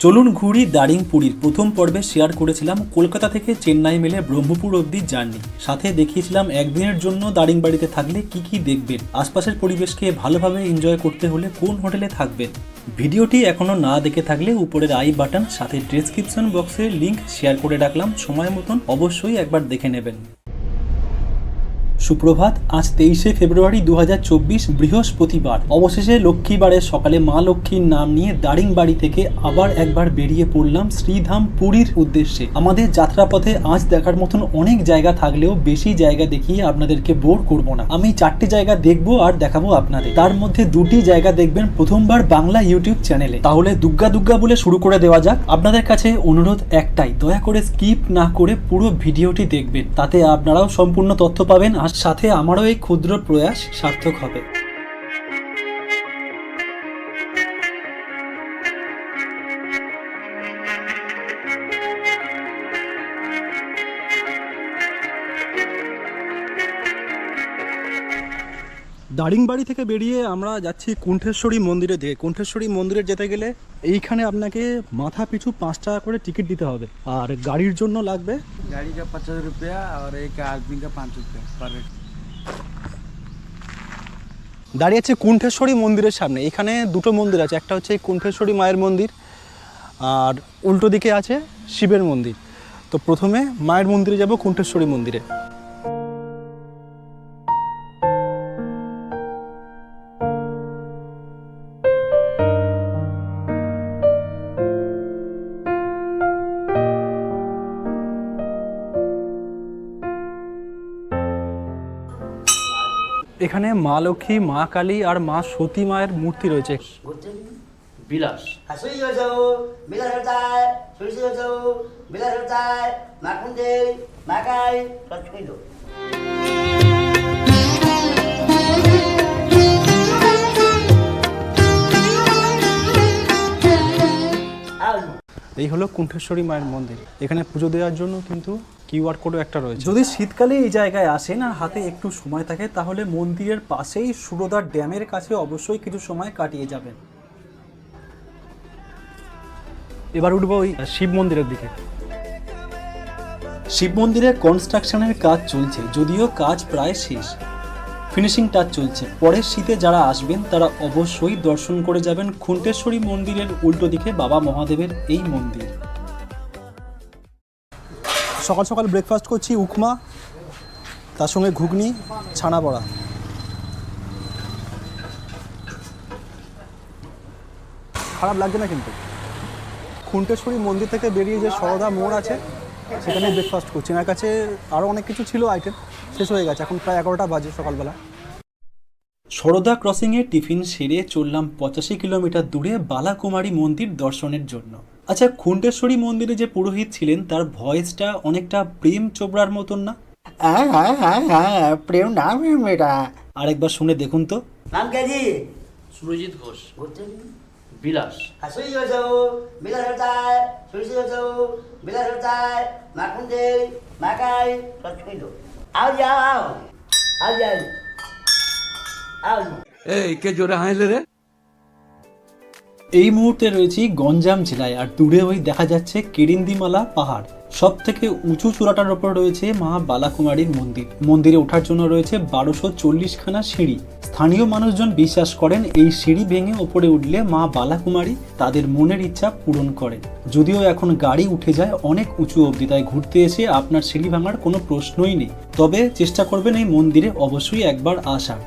চলুন ঘুরি দারিংপুরীর প্রথম পর্বে শেয়ার করেছিলাম কলকাতা থেকে চেন্নাই মেলে ব্রহ্মপুর অব্দি জার্নি সাথে দেখিয়েছিলাম একদিনের জন্য দারিংবাড়িতে থাকলে কি কি দেখবেন। আশপাশের পরিবেশকে ভালোভাবে এনজয় করতে হলে কোন হোটেলে থাকবেন। ভিডিওটি এখনও না দেখে থাকলে উপরের আই বাটন, সাথে ডেসক্রিপশন বক্সে লিংক শেয়ার করে রাখলাম। সময় মতন অবশ্যই একবার দেখে নেবেন। সুপ্রভাত, আজ তেইশে ফেব্রুয়ারি দু হাজার চব্বিশ বৃহস্পতিবার। অবশেষে লক্ষ্মীবারের সকালে মা লক্ষ্মীর নাম নিয়ে দারিংবাড়ি থেকে আবার একবার বেরিয়ে পড়লাম শ্রীধাম পুরীর উদ্দেশ্যে। আমাদের যাত্রাপথে আজ দেখার মতন অনেক জায়গা থাকলেও বেশি জায়গা দেখিয়ে আপনাদেরকে বোর করব না। আমি চারটি জায়গা দেখব আর দেখাবো আপনাদের। তার মধ্যে দুটি জায়গা দেখবেন প্রথমবার বাংলা ইউটিউব চ্যানেলে। তাহলে দুগ্গা দুগ্গা বলে শুরু করে দেওয়া যাক। আপনাদের কাছে অনুরোধ একটাই, দয়া করে স্কিপ না করে পুরো ভিডিওটি দেখবেন। তাতে আপনারাও সম্পূর্ণ তথ্য পাবেন আর সাথে আমারও এই ক্ষুদ্র প্রয়াস সার্থক হবে। দারিংবাড়ি থেকে বেরিয়ে আমরা যাচ্ছি কুণ্ঠেশ্বরী মন্দিরের দিকে। কুণ্ঠেশ্বরী মন্দিরে যেতে গেলে এইখানে আপনাকে মাথা পিছু পাঁচ টাকা করে টিকিট দিতে হবে। আর গাড়ির জন্য লাগবে গাড়িটা পাঁচ হাজার রুপিয়া আর এই আদমি পাঁচ রুপিয়া দাঁড়িয়ে আছে কুণ্ঠেশ্বরী মন্দিরের সামনে। এখানে দুটো মন্দির আছে। একটা হচ্ছে কুণ্ঠেশ্বরী মায়ের মন্দির আর উল্টো দিকে আছে শিবের মন্দির। তো প্রথমে মায়ের মন্দিরে যাব কুণ্ঠেশ্বরী মন্দিরে। এখানে মা লক্ষ্মী মা কালী আর মা সতী মায়ের মূর্তি রয়েছে। বিলাস। এই হলো কুণ্ঠেশ্বরী মায়ের মন্দির। এখানে পুজো দেওয়ার জন্য কিন্তু কিউআর কোডও একটা রয়েছে। যদি শীতকালে এই জায়গায় আসেন আর হাতে একটু সময় থাকে তাহলে মন্দিরের পাশেই সুরদার ড্যামের কাছে অবশ্যই কিছু সময় কাটিয়ে যাবেন। এবার উঠবো ওই শিব মন্দিরের দিকে। শিব মন্দিরের কনস্ট্রাকশনের কাজ চলছে যদিও কাজ প্রায় শেষ। ফিনিশিং টাচ চলছে। পরের শীতে যারা আসবেন তারা অবশ্যই দর্শন করে যাবেন খুন্টেশ্বরী মন্দিরের উল্টো দিকে বাবা মহাদেবের এই মন্দির। সকাল সকাল ব্রেকফাস্ট করছি উকমা তার সঙ্গে ঘুগনি, ছানা বড়া। খারাপ লাগছে না কিন্তু? খুন্টেশ্বরী মন্দির থেকে বেরিয়ে যে সরদা মোড় আছে সেখানে ব্রেকফাস্ট করছি। এনার কাছে আরও অনেক কিছু ছিল আইটেম শেষ হয়ে গেছে। এখন প্রায় এগারোটা বাজে সকালবেলা। সরদা ক্রসিংয়ে টিফিন সেরে চললাম পঁচাশি কিলোমিটার দূরে বালাকুমারী মন্দির দর্শনের জন্য। আচ্ছা খুন্টেশ্বরী মন্দিরে যে পুরোহিত ছিলেন তার ভয়েসটা অনেকটা প্রেম চোপড়ার মতন না? হ্যাঁ, হ্যাঁ, হ্যাঁ, প্রেম না মেয়েরা আরেকবার শুনে দেখুন তো। নাম কে সুরজিৎ ঘোষ। বিলাস। হাসুই যাও। সুরজিৎ যাও। মাকাই আও যাও। আও যাও আও এই কে জোরে হাইলে রে? এই মুহূর্তে রয়েছি গঞ্জাম জেলায়, আর দূরে ওই দেখা যাচ্ছে কেরিন্দিমালা পাহাড়। সব থেকে উঁচু চূড়াটার ওপর রয়েছে মা বালাকুমারীর মন্দির। মন্দিরে ওঠার জন্য রয়েছে বারোশো চল্লিশখানা সিঁড়ি। স্থানীয় মানুষজন বিশ্বাস করেন এই সিঁড়ি ভেঙে ওপরে উঠলে মা বালাকুমারী তাদের মনের ইচ্ছা পূরণ করেন। যদিও এখন গাড়ি উঠে যায় অনেক উঁচু অবধি, তাই ঘুরতে এসে আপনার সিঁড়ি ভাঙার কোনো প্রশ্নই নেই। তবে চেষ্টা করবেন এই মন্দিরে অবশ্যই একবার আসার।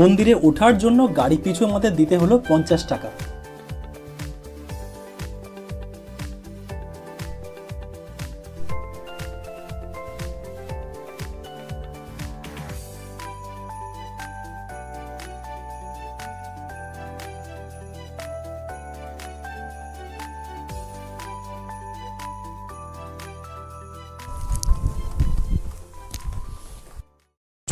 মন্দিরে ওঠার জন্য গাড়ি পিছু আমাদের দিতে হলো পঞ্চাশ টাকা।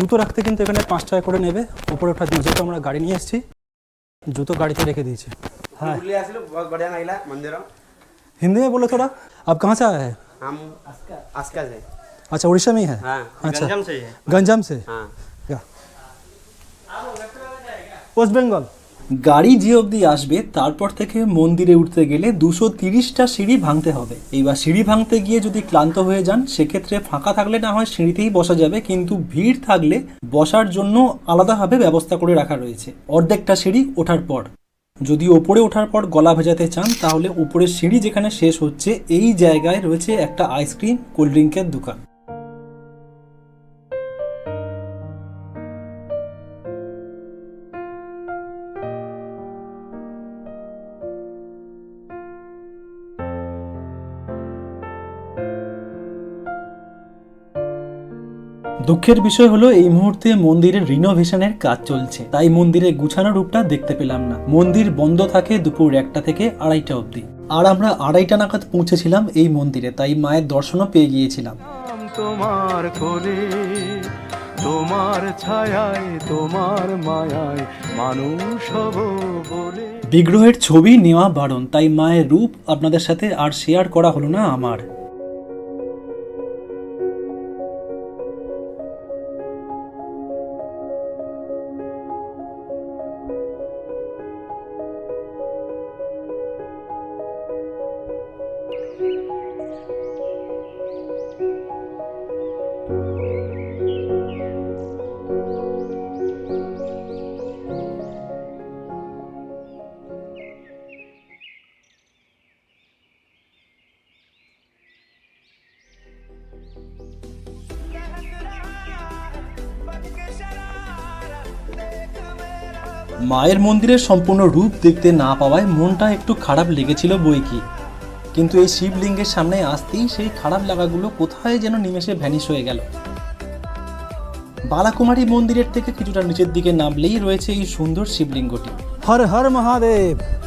জুতো রাখতে কিন্তু এখানে পাঁচ টাকা করে নেবে উপরে ওঠার জন্য যেহেতু আমরা গাড়ি নিয়ে এসেছি জুতো গাড়িতে রেখে দিয়েছে हाँ बुल्ली आसिलो बहुत बढ़िया नागिला मंदिर हिंदी में बोलो थोड़ा आप कहाँ से आए हैं हम आस्का से अच्छा उड़ीसा में ही है हाँ अच्छा गंजम से ही है गंजाम से हाँ क्या वेस्ट बंगाल গাড়ি যে অবধি আসবে, তারপর থেকে মন্দিরে উঠতে গেলে দুশো তিরিশটা সিঁড়ি ভাঙতে হবে। এইবার সিঁড়ি ভাঙতে গিয়ে যদি ক্লান্ত হয়ে যান, সেক্ষেত্রে ফাঁকা থাকলে না হয় সিঁড়িতেই বসা যাবে, কিন্তু ভিড় থাকলে বসার জন্য আলাদাভাবে ব্যবস্থা করে রাখা রয়েছে। অর্ধেকটা সিঁড়ি ওঠার পর। যদি ওপরে ওঠার পর গলা ভেজাতে চান, তাহলে উপরের সিঁড়ি যেখানে শেষ হচ্ছে, এই জায়গায় রয়েছে একটা আইসক্রিম, কোল্ড ড্রিঙ্কের দোকান। দুঃখের বিষয় হলো এই মুহূর্তে মন্দিরের রিনোভেশনের কাজ চলছে। তাই মন্দিরের গুছানো রূপটা দেখতে পেলাম না। মন্দির বন্ধ থাকে দুপুর একটা থেকে আড়াইটা অবধি। আর আমরা আড়াইটা নাগাদ পৌঁছেছিলাম এই মন্দিরে তাই মায়ের দর্শনও পেয়ে গিয়েছিলাম। তোমার কোলে তোমার ছায়ায় তোমার মায়ায় মানুষ হব বলে। বিগ্রহের ছবি নেওয়া বারণ তাই মায়ের রূপ আপনাদের সাথে আর শেয়ার করা হলো না আমার। মায়ের মন্দিরের সম্পূর্ণ রূপ দেখতে না পাওয়ায় মনটা একটু খারাপ লেগেছিল বই কি কিন্তু এই শিবলিঙ্গের সামনে আসতেই সেই খারাপ লাগাগুলো কোথায় যেন নিমেষে ভ্যানিশ হয়ে গেল। বালাকুমারী মন্দিরের থেকে কিছুটা নিচের দিকে নামলেই রয়েছে এই সুন্দর শিবলিঙ্গটি। হর হর মহাদেব!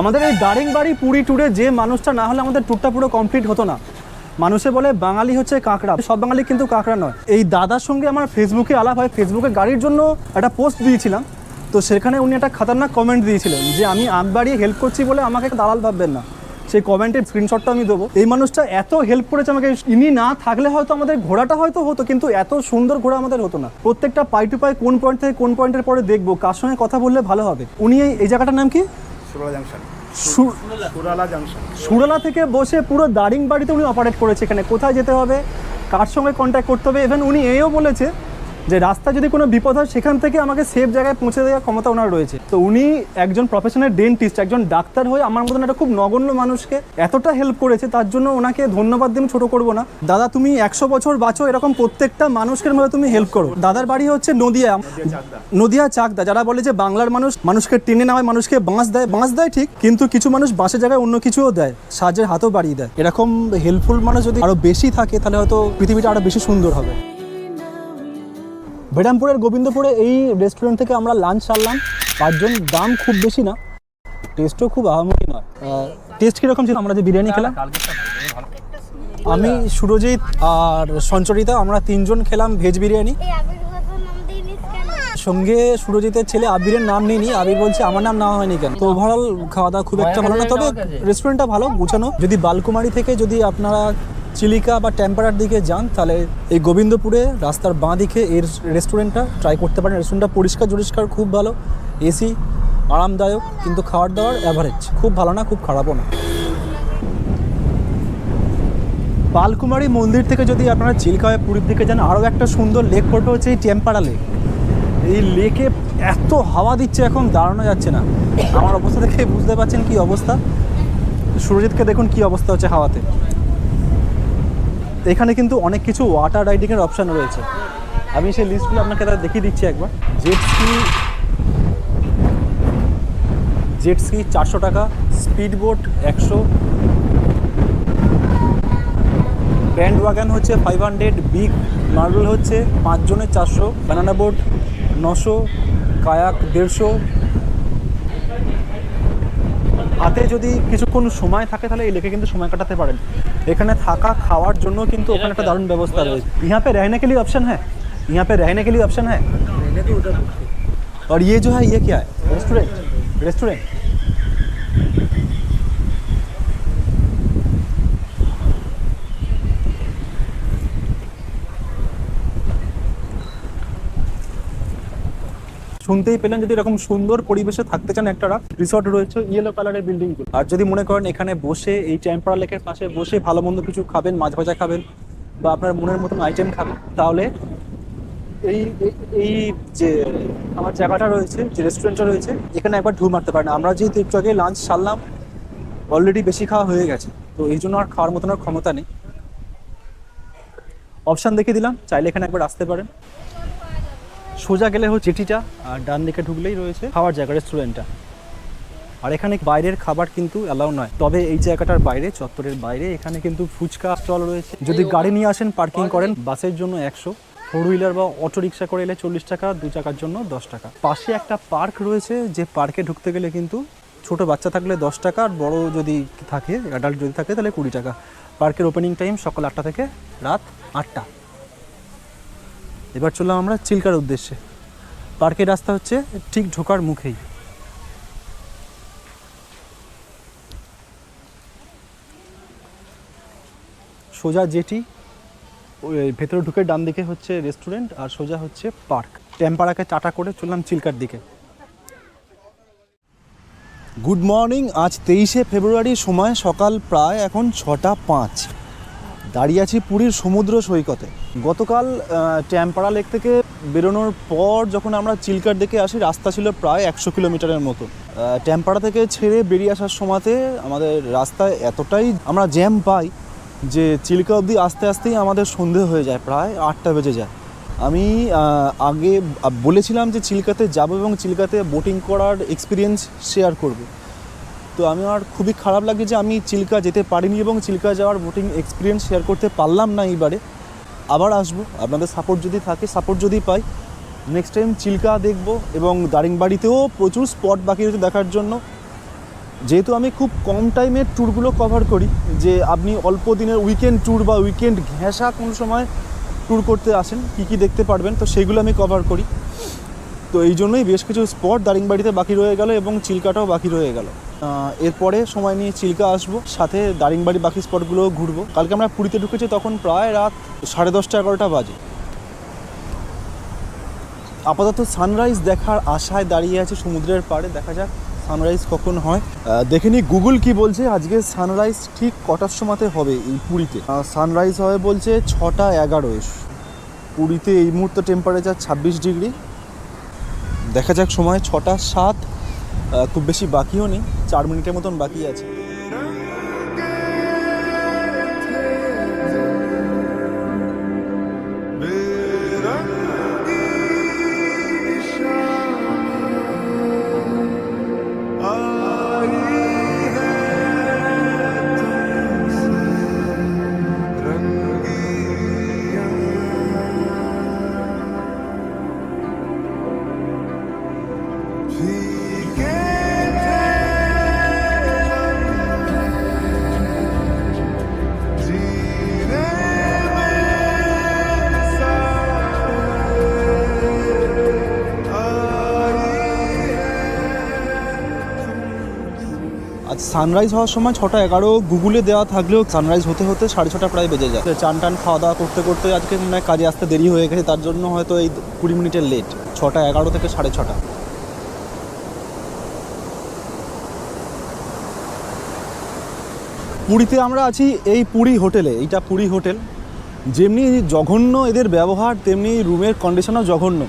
আমাদের এই দারিংবাড়ি পুরী ট্যুরে যে মানুষটা, না হলে আমাদের ট্যুরটা পুরো কমপ্লিট হতো না। মানুষে বলে, বাঙালি হচ্ছে কাঁকড়া। সব বাঙালি কিন্তু কাঁকড়া নয়। এই দাদার সঙ্গে আমার ফেসবুকে আলাপ হয়। ফেসবুকে গাড়ির জন্য একটা পোস্ট দিয়েছিলাম। তো সেখানে উনি একটা খাতারনাক কমেন্ট দিয়েছিলেন যে, আমি আম বাড়িয়ে হেল্প করছি বলে আমাকে দালাল ভাববেন না। সেই কমেন্টের স্ক্রিনশটটা আমি দেবো। এই মানুষটা এত হেল্প করেছে আমাকে, ইনি না থাকলে হয়তো আমাদের ঘোড়াটা হয়তো হতো, কিন্তু এত সুন্দর ঘোড়া আমাদের হতো না। প্রত্যেকটা পাই টু পাই কোন পয়েন্ট থেকে কোন পয়েন্টের পরে দেখব, কার সঙ্গে কথা বললে ভালো হবে। উনি এই জায়গাটার নাম কি? সু- সুরালা থেকে বসে পুরো দারিংবাড়িতে উনি অপারেট করেছে এখানে। কোথায় যেতে হবে? কার সঙ্গে কন্ট্যাক্ট করতে হবে? ইভেন উনি এও বলেছে যে রাস্তা যদি কোনো বিপদ হয়, সেখান থেকে আমাকে সেফ জায়গায় পৌঁছে দেওয়ার ক্ষমতা ওনার রয়েছে। তো উনি একজন প্রফেশনাল ডেন্টিস্ট একজন ডাক্তার হয়ে আমার মতন একটা খুব নগণ্য মানুষকে এতটা হেল্প করেছে, তার জন্য ওনাকে ধন্যবাদ দিয়ে ছোটো করব না। দাদা, তুমি একশো বছর বাঁচো, এরকম প্রত্যেকটা মানুষের মধ্যে তুমি হেল্প করো। দাদার বাড়ি হচ্ছে নদিয়া। নদিয়া চাকদা, যারা বলে যে বাংলার মানুষ মানুষকে টেনে নেওয়ায় মানুষকে বাঁশ দেয় বাঁশ দেয় ঠিক, কিন্তু কিছু মানুষ বাঁশের জায়গায় অন্য কিছুও দেয় সাহায্যের হাতও বাড়িয়ে দেয়। এরকম হেল্পফুল মানুষ যদি আরও বেশি থাকে, তাহলে হয়তো পৃথিবীটা আরও বেশি সুন্দর হবে। বেরামপুরের গোবিন্দপুরে এই রেস্টুরেন্ট থেকে আমরা লাঞ্চ সারলাম পাঁচজন দাম খুব বেশি না টেস্টও খুব আহামরি নয়। টেস্ট কীরকম ছিল? আমরা যে বিরিয়ানি খেলাম। আমি সুরজিৎ আর সঞ্চরিতা আমরা তিনজন খেলাম ভেজ বিরিয়ানি। এই আবির্ভাবের নাম দিইনিস কেন? সঙ্গে সুরজিতের ছেলে আবিরের নাম নিইনি আবির বলছে আমার নাম নেওয়া হয়নি কেন? তো ওভারঅল খাওয়া দাওয়া খুব একটা ভালো না। তবে রেস্টুরেন্টটা ভালো গুছানো। যদি বালকুমারি থেকে যদি আপনারা চিলিকা বা টেম্পারার দিকে যান, তাহলে এই গোবিন্দপুরে রাস্তার বাঁ দিকে এর রেস্টুরেন্টটা ট্রাই করতে পারেন। রেস্টুরেন্টটা পরিষ্কার পরিষ্কার খুব ভালো। এসি আরামদায়ক, কিন্তু খাওয়ার দাওয়ার অ্যাভারেজ খুব ভালো না, খুব খারাপও না। পালকুমারী মন্দির থেকে যদি আপনারা চিল্কা হয়ে পুরীর দিকে যান, আরও একটা সুন্দর লেক ফটো হচ্ছে এই টেম্পারা লেক এই লেকে এত হাওয়া দিচ্ছে এখন, দাঁড়ানো যাচ্ছে না। আমার অবস্থা দেখে বুঝতে পারছেন কি অবস্থা? সুরজিৎকে দেখুন কি অবস্থা হচ্ছে হাওয়াতে। এখানে কিন্তু অনেক কিছু ওয়াটার রাইডিংয়ের অপশান রয়েছে। আমি সেই লিস্টগুলো আপনাকে তাহলে দেখিয়ে দিচ্ছি একবার। জেট স্কি জেট স্কি চারশো টাকা স্পিড বোট একশো। ব্যান্ড ওয়াগান হচ্ছে ফাইভ হান্ড্রেড বিগ মার্বেল হচ্ছে পাঁচজনের চারশো ব্যানানা বোট নশো কায়াক দেড়শো। হাতে যদি কিছুক্ষণ সময় থাকে তাহলে এই লেকে কিন্তু সময় কাটাতে পারেন এখানে থাকা খাওয়ার জন্য কিন্তু ওখানে একটা দারুণ ব্যবস্থা রয়েছে यहाँ पे रहने के लिए ऑप्शन है यहाँ पे रहने के लिए ऑप्शन है और ये जो है ये क्या है रेस्टोरेंट रेस्टोरेंट শুনতেই পেলেন যদি এরকম সুন্দর পরিবেশে থাকতে চান একটা রিসর্ট রয়েছে ইয়েলো কালারের বিল্ডিং আর যদি মনে করেন এখানে বসে এই চ্যাম্পারা লেকের পাশে বসে ভালো মন্দ কিছু খাবেন, মাছ ভাজা খাবেন, বা আপনার মনের মতন আইটেম খাবেন, তাহলে এই, এই- যে আমার জায়গাটা রয়েছে, যে রেস্টুরেন্টটা রয়েছে, এখানে একবার ঢু মারতে পারেন। আমরা যেহেতু একটু আগে লাঞ্চ সারলাম অলরেডি বেশি খাওয়া হয়ে গেছে, তো এই জন্য আর খাওয়ার মতন আর ক্ষমতা নেই। অপশান দেখিয়ে দিলাম, চাইলে এখানে একবার আসতে পারেন। সোজা গেলে হচ্ছে চিঠিটা, আর ডান দিকে ঢুকলেই রয়েছে খাওয়ার জায়গা রেস্টুরেন্টটা আর এখানে বাইরের খাবার কিন্তু অ্যালাউ নয়। তবে এই জায়গাটার বাইরে, চত্বরের বাইরে, এখানে কিন্তু ফুচকা স্টল রয়েছে। যদি গাড়ি নিয়ে আসেন পার্কিং করেন, বাসের জন্য একশো। ফোর হুইলার বা অটো রিক্সা করে এলে চল্লিশ টাকা, দু চাকার জন্য দশ টাকা। পাশে একটা পার্ক রয়েছে, যে পার্কে ঢুকতে গেলে কিন্তু ছোট বাচ্চা থাকলে দশ টাকা, আর বড় যদি থাকে অ্যাডাল্ট যদি থাকে, তাহলে কুড়ি টাকা। পার্কের ওপেনিং টাইম সকাল আটটা থেকে রাত আটটা। এবার চললাম আমরা চিল্কার উদ্দেশ্যে। পার্কের রাস্তা হচ্ছে ঠিক ঢোকার মুখেই। সোজা জেটি, ওই ভেতরে ঢুকে ডান দিকে হচ্ছে রেস্টুরেন্ট আর সোজা হচ্ছে পার্ক। টেম্পারাকে চাটা করে চললাম চিল্কার দিকে। গুড মর্নিং, আজ তেইশে ফেব্রুয়ারি সময় সকাল প্রায় এখন ছটা পাঁচ। দাঁড়িয়ে আছি পুরীর সমুদ্র সৈকতে। গতকাল ট্যাম্পারা লেক থেকে বেরোনোর পর যখন আমরা চিল্কার দিকে আসি, রাস্তা ছিল প্রায় একশো কিলোমিটারের মতো। ট্যাম্পারা থেকে ছেড়ে বেরিয়ে আসার সময়তে আমাদের রাস্তায় এতটাই আমরা জ্যাম পাই যে চিল্কা অবধি আস্তে আস্তেই আমাদের সন্ধে হয়ে যায়, প্রায় আটটা বেজে যায়। আমি আগে বলেছিলাম যে চিল্কাতে যাব এবং চিল্কাতে বোটিং করার এক্সপিরিয়েন্স শেয়ার করব। তো আমি আমার খুবই খারাপ লাগে যে আমি চিল্কা যেতে পারিনি এবং চিল্কা যাওয়ার বোটিং এক্সপিরিয়েন্স শেয়ার করতে পারলাম না এইবারে। আবার আসব, আপনাদের সাপোর্ট যদি থাকে সাপোর্ট যদি পাই নেক্সট টাইম চিল্কা দেখব এবং দারিংবাড়িতেও প্রচুর স্পট বাকি রয়েছে দেখার জন্য। যেহেতু আমি খুব কম টাইমের ট্যুরগুলো কভার করি, যে আপনি অল্প দিনের উইকেন্ড ট্যুর বা উইকেন্ড ঘেঁষা কোনো সময় ট্যুর করতে আসেন, কী কী দেখতে পারবেন, তো সেগুলো আমি কভার করি। তো এই জন্যই বেশ কিছু স্পট দারিংবাড়িতে বাকি রয়ে গেল এবং চিল্কাটাও বাকি রয়ে গেল। এরপরে সময় নিয়ে চিল্কা আসব, সাথে দারিংবাড়ি বাকি স্পটগুলোও ঘুরবো। কালকে আমরা পুরীতে ঢুকেছি তখন প্রায় রাত সাড়ে দশটা এগারোটা বাজে। আপাতত সানরাইজ দেখার আশায় দাঁড়িয়ে আছে সমুদ্রের পাড়ে, দেখা যাক সানরাইজ কখন হয়। দেখে নি গুগল কি বলছে, আজকে সানরাইজ ঠিক কটার সময়তে হবে এই পুরীতে? সানরাইজ হবে বলছে ছটা এগারো পুরীতে এই মুহূর্তে টেম্পারেচার ছাব্বিশ ডিগ্রি। দেখা যাক সময় ছটা সাত খুব বেশি বাকিও নেই চার মিনিটের মতন বাকি আছে। সানরাইজ হওয়ার সময় ছটা এগারো গুগলে দেওয়া থাকলেও সানরাইজ হতে হতে সাড়ে ছটা প্রায় বেজে যায়। চান টান খাওয়া দাওয়া করতে করতে আজকে মনে কাজে আসতে দেরি হয়ে গেছে, তার জন্য হয়তো এই কুড়ি মিনিটের লেট ছটা এগারো থেকে সাড়ে ছটা। পুরীতে আমরা আছি এই পুরী হোটেলে, এইটা পুরী হোটেল। যেমনি জঘন্য এদের ব্যবহার, তেমনি রুমের কন্ডিশনও জঘন্য।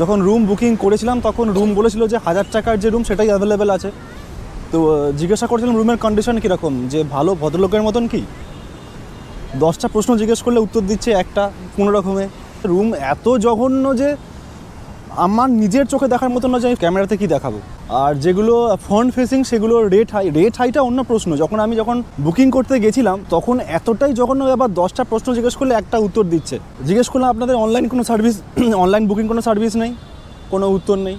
যখন রুম বুকিং করেছিলাম, তখন রুম বলেছিল যে হাজার টাকার যে রুম সেটাই অ্যাভেলেবেল আছে। তো জিজ্ঞাসা করছিলাম রুমের কন্ডিশন কীরকম? যে ভালো ভদ্রলোকের মতন কি? দশটা প্রশ্ন জিজ্ঞেস করলে উত্তর দিচ্ছে একটা কোনো রকমে রুম এত জঘন্য যে আমার নিজের চোখে দেখার মতো না যে আমি ক্যামেরাতে কি দেখাবো। আর যেগুলো ফ্রন্ট ফেসিং সেগুলো রেট হাই রেট হাইটা অন্য প্রশ্ন। যখন আমি যখন বুকিং করতে গেছিলাম, তখন এতটাই যখন আবার দশটা প্রশ্ন জিজ্ঞেস করলে একটা উত্তর দিচ্ছে। জিজ্ঞেস করলাম, আপনাদের অনলাইন কোনো সার্ভিস অনলাইন বুকিং কোনো সার্ভিস নেই? কোনো উত্তর নেই?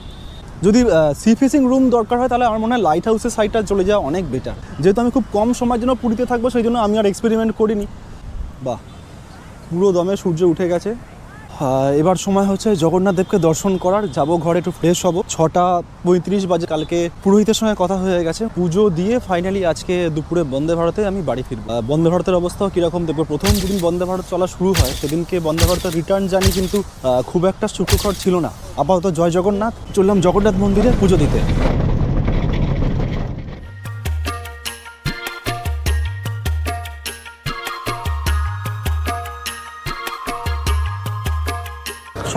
যদি সি ফেসিং রুম দরকার হয়, তাহলে আমার মনে হয় লাইট হাউসের সাইডটা চলে যাওয়া অনেক বেটার যেহেতু আমি খুব কম সময়ের জন্য পুরীতে থাকব, সেই জন্য আমি আর এক্সপেরিমেন্ট করিনি। বাহ, পুরো দমে সূর্য উঠে গেছে। এবার সময় হচ্ছে জগন্নাথ দেবকে দর্শন করার। যাব ঘরে একটু ফ্রেশ হব। ছটা পঁয়ত্রিশ বাজে কালকে পুরোহিতের সঙ্গে কথা হয়ে গেছে। পুজো দিয়ে ফাইনালি আজকে দুপুরে বন্দে ভারতে আমি বাড়ি ফিরবো। বন্দে ভারতের অবস্থাও কীরকম দেখব? প্রথম যেদিন বন্দে ভারত চলা শুরু হয়, সেদিনকে বন্দে ভারতের রিটার্ন জানি কিন্তু খুব একটা সুখকর ছিল না। আপাতত জয় জগন্নাথ, চললাম জগন্নাথ মন্দিরে পুজো দিতে।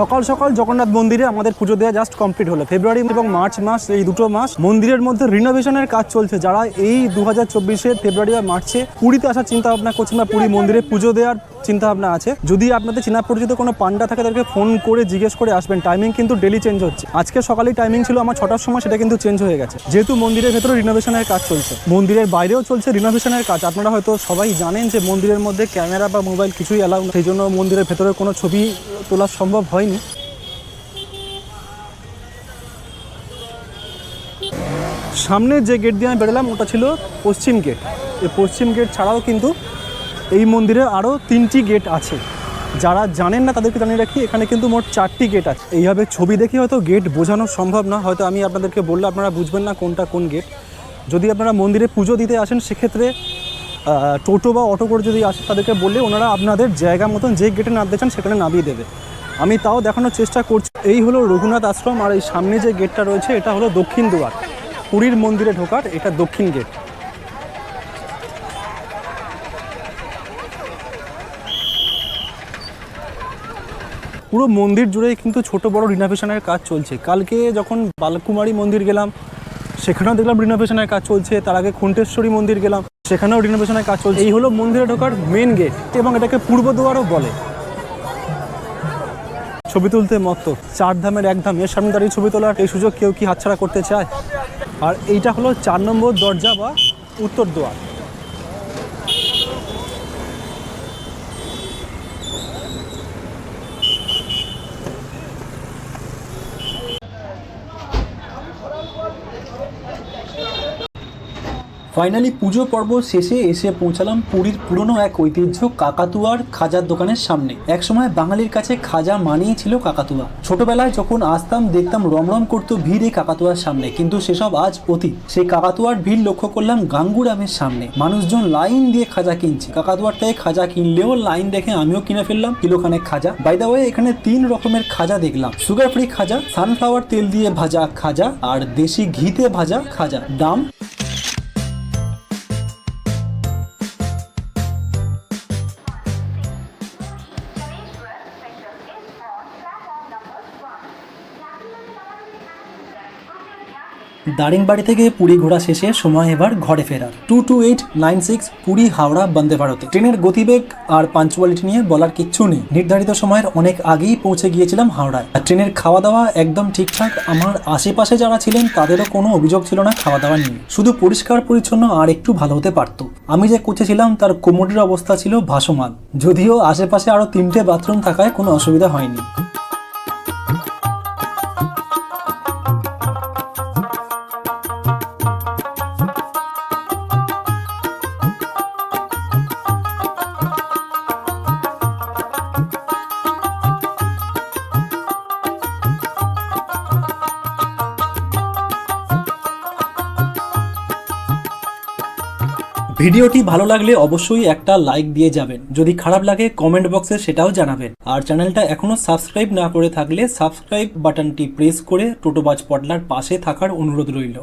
সকাল সকাল জগন্নাথ মন্দিরে আমাদের পুজো দেওয়া জাস্ট কমপ্লিট হলো। ফেব্রুয়ারি এবং মার্চ মাস, এই দুটো মাস মন্দিরের মধ্যে রিনোভেশনের কাজ চলছে। যারা এই দু হাজার ফেব্রুয়ারি আর মার্চে পুরীতে আসার চিন্তা ভাবনা করছেন বা পুরী মন্দিরে পুজো দেওয়ার চিন্তা ভাবনা আছে। যদি আপনাদের চেনা পরিচিত কোনো পান্ডা থাকে, তাদেরকে ফোন করে জিজ্ঞেস করে আসবেন। টাইমিং কিন্তু ডেলি চেঞ্জ হচ্ছে। আজকে সকালেই টাইমিং ছিল, আমার ছটার সময় সেটা কিন্তু চেঞ্জ হয়ে গেছে। যেহেতু মন্দিরের ভেতরে রিনোভেশনের কাজ চলছে। মন্দিরের বাইরেও চলছে রিনোভেশনের কাজ। আপনারা হয়তো সবাই জানেন যে মন্দিরের মধ্যে ক্যামেরা বা মোবাইল কিছুই অ্যালাউ সেই জন্য মন্দিরের ভেতরে কোনো ছবি তোলা সম্ভব হয়নি। সামনে যে গেট দিয়ে আমি বেরোলাম, ওটা ছিল পশ্চিম গেট এই পশ্চিম গেট ছাড়াও কিন্তু এই মন্দিরে আরও তিনটি গেট আছে। যারা জানেন না তাদেরকে জানিয়ে রাখি, এখানে কিন্তু মোট চারটি গেট আছে। এইভাবে ছবি দেখে হয়তো গেট বোঝানো সম্ভব না, হয়তো আমি আপনাদেরকে বললে আপনারা বুঝবেন না কোনটা কোন গেট যদি আপনারা মন্দিরে পুজো দিতে আসেন, সেক্ষেত্রে টোটো বা অটো করে যদি আসে তাদেরকে বললে ওনারা আপনাদের জায়গা মতন যে গেটে নামতে চান, সেখানে নামিয়ে দেবে। আমি তাও দেখানোর চেষ্টা করছি। এই হলো রঘুনাথ আশ্রম, আর এই সামনে যে গেটটা রয়েছে, এটা হলো দক্ষিণ দুয়ার। পুরীর মন্দিরে ঢোকার, এটা দক্ষিণ গেট পুরো মন্দির জুড়েই কিন্তু ছোট বড় রিনোভেশনের কাজ চলছে। কালকে যখন বালকুমারী মন্দির গেলাম, সেখানেও দেখলাম রিনোভেশনের কাজ চলছে, তার আগে খুন্টেশ্বরী মন্দির গেলাম, সেখানেও রিনোভেশনের কাজ চলছে। এই হলো মন্দিরে ঢোকার মেন গেট এবং এটাকে পূর্ব দুয়ারও বলে। ছবি তুলতে মতো চার ধামের এক ধাম, এর সামনে দাঁড়িয়ে ছবি তোলার এই সুযোগ কেউ কি হাতছাড়া করতে চায়? আর এইটা হলো চার নম্বর দরজা বা উত্তর দুয়ার। ফাইনালি পুজো পর্ব শেষে এসে পৌঁছালাম পুরীর পুরনো এক ঐতিহ্য কাকাতুয়ার খাজার দোকানের সামনে। একসময় বাঙালির কাছে খাজা মানেই ছিল কাকাতুয়া। ছোটবেলায় যখন আসতাম, দেখতাম রমরম করতো ভিড় এই কাকাতুয়ার সামনে, কিন্তু সেসব আজ অতীত। সেই কাকাতুয়ার ভিড় লক্ষ্য করলাম গাঙ্গুরামের সামনে। মানুষজন লাইন দিয়ে খাজা কিনছে। কাকাতুয়ার থেকে খাজা কিনলেও লাইন দেখে আমিও কিনে ফেললাম কিলোখানেক খাজা। বাই দা ওয়ে এখানে তিন রকমের খাজা দেখলাম। সুগার ফ্রি খাজা সানফ্লাওয়ার তেল দিয়ে ভাজা খাজা, আর দেশি ঘিতে ভাজা খাজা। দাম? দারিংবাড়ি থেকে পুরী ঘোরা শেষে সময় এবার ঘরে ফেরার। Two two eight nine six Puri Howrah Vande ভারতে। ট্রেনের গতিবেগ আর পাঞ্চুয়ালিটি নিয়ে বলার কিচ্ছু নেই। নির্ধারিত সময়ের অনেক আগেই পৌঁছে গিয়েছিলাম হাওড়ায়। আর ট্রেনের খাওয়া দাওয়া একদম ঠিকঠাক। আমার আশেপাশে যারা ছিলেন, তাদেরও কোনো অভিযোগ ছিল না খাওয়া দাওয়া নিয়ে। শুধু পরিষ্কার, পরিচ্ছন্ন আর একটু ভালো হতে পারতো। আমি যে কোচে ছিলাম, তার কোমরের অবস্থা ছিল ভাসমান। যদিও আশেপাশে আরও তিনটে বাথরুম থাকায় কোনো অসুবিধা হয়নি। ভিডিওটি ভালো লাগলে অবশ্যই একটা লাইক দিয়ে যাবেন। যদি খারাপ লাগে কমেন্ট বক্সে সেটাও জানাবেন। আর চ্যানেলটা এখনও সাবস্ক্রাইব না করে থাকলে সাবস্ক্রাইব বাটনটি প্রেস করে টোটোবাজ পটলার পাশে থাকার অনুরোধ রইল।